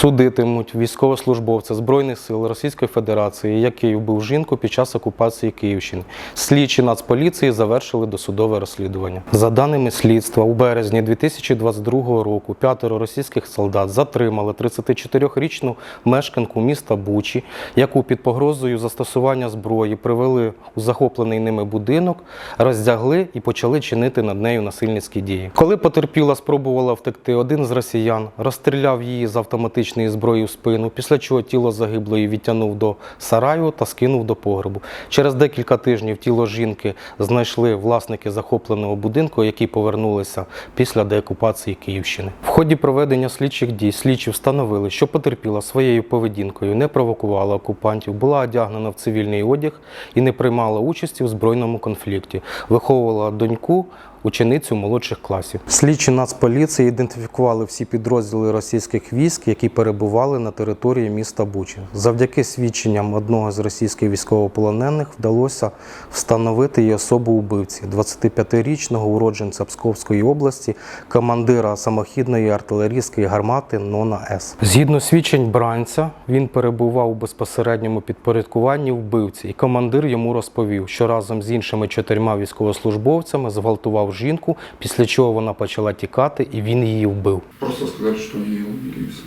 Судитимуть військовослужбовця Збройних сил Російської Федерації, який вбив жінку під час окупації Київщини. Слідчі Нацполіції завершили досудове розслідування. За даними слідства, у березні 2022 року п'ятеро російських солдат затримали 34-річну мешканку міста Бучі, яку під погрозою застосування зброї привели у захоплений ними будинок, роздягли і почали чинити над нею насильницькі дії. Коли потерпіла спробувала втекти, один з росіян розстріляв її з автоматичної зброї в спину, після чого тіло загиблої відтягнув до сараю та скинув до погребу. Через декілька тижнів тіло жінки знайшли власники захопленого будинку, які повернулися після деокупації Київщини. В ході проведення слідчих дій слідчі встановили, що потерпіла своєю поведінкою, не провокувала окупантів, була одягнена в цивільний одяг і не приймала участі в збройному конфлікті, виховувала доньку. Ученицю молодших класів. Слідчі Нацполіції ідентифікували всі підрозділи російських військ, які перебували на території міста Бучі. Завдяки свідченням одного з російських військовополонених вдалося встановити і особу убивці 25-річного уродженця Псковської області, командира самохідної артилерійської гармати Нона С. Згідно свідчень бранця, він перебував у безпосередньому підпорядкуванні вбивці, і командир йому розповів, що разом з іншими чотирма військовослужбовцями зґвалтував жінку, після чого вона почала тікати, і він її вбив. Просто сказали, что ее убили и все.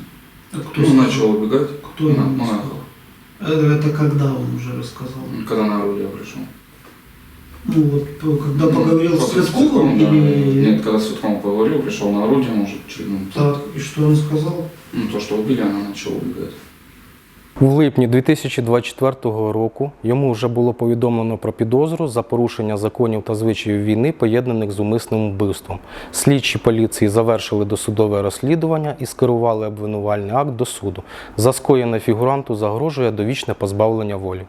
А кто, Ну, начал убегать. кто на, ему на сказал? эхо. Это, это когда он уже рассказал? Когда на орудие пришел. Ну вот, то, когда поговорил с После Цветковым да. или... Нет, когда с Светковым поговорил, пришел на орудие, может, через минут. Так, и что он сказал? Ну, то, что убили, она начала убегать. У липні 2024 року йому вже було повідомлено про підозру за порушення законів та звичаїв війни, поєднаних з умисним вбивством. Слідчі поліції завершили досудове розслідування і скерували обвинувальний акт до суду. За скоєне фігуранту загрожує довічне позбавлення волі.